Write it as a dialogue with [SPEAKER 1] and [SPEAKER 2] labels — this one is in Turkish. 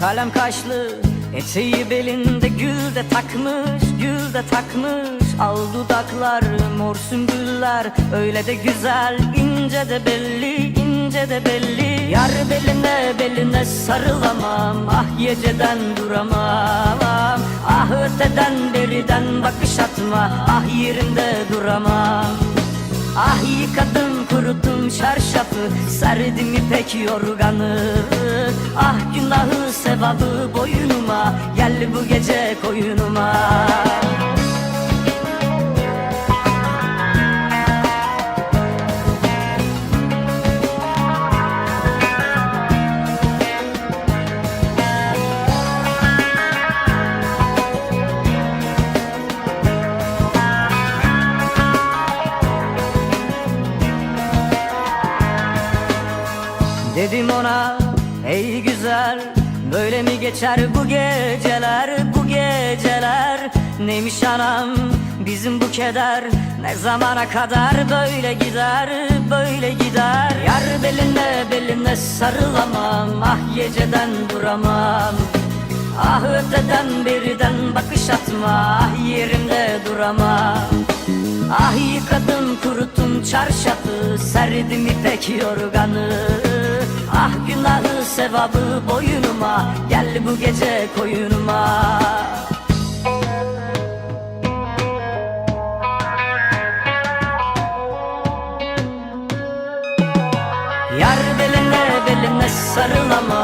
[SPEAKER 1] Kalem kaşlı Eteği belinde gül de takmış Gül de takmış. Al dudaklar mor sümbüller Öyle de güzel ince de belli ince de belli. Yar beline beline sarılamam Ah geceden duramam. Ah öteden beriden bakış atma Ah yerimde duramam. Ah yıkadım kuruttum çarşafı Serdim ipek yorganı. Ah günahı sevabı boynuma Gel bu gece koyunuma Dedim ona ey güzel Böyle mi geçer bu geceler bu geceler? Neymiş anam bizim bu keder Ne zamana kadar böyle gider böyle gider? Yar beline beline sarılamam Ah geceden duramam. Ah öteden beriden bakış atma Ah yerimde duramam. Ah yıkadım kuruttum çarşafı Serdim ipek yorganı günahı sevabı boynuma. Gel bu gece koyunuma. Yar beline beline sarılamam